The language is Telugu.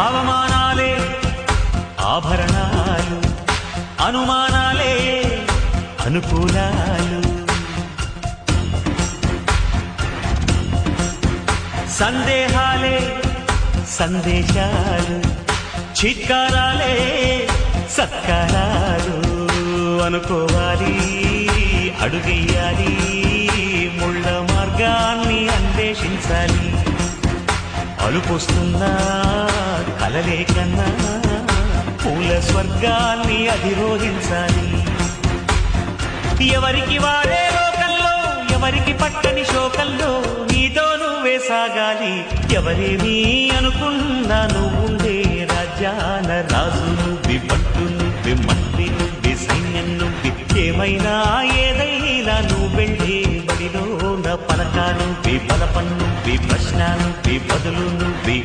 అవమానాలే ఆభరణాలు అనుమానాలే అనుకూలాలు. సందేహాలే సందేశాలు చిత్కారాలే సత్కారాలు. అనుకోవాలి అడుగెయ్యాలి ముళ్ళ మార్గాన్ని అన్వేషించాలి. అలుపొస్తున్నా కలలే కన్నా పూల స్వర్గాన్ని అధిరోహించాలి. ఎవరికి వాడే లోకంలో ఎవరికి పట్టని శోకంలో నీతో నువ్వే సాగాలి. ఎవరేమీ అనుకున్నా నువ్వుండే రాజ్యాల రాజు నువ్వి పట్టు నువ్వి మంత్రి నువ్వి సైన్యం నువ్వి ఏమైనా ఏదైనా నువ్వు వెళ్ళే బడిలో నా పలక నువ్వి పలపన్ను నువ్వి ప్రశ్న బదులు నువ్వి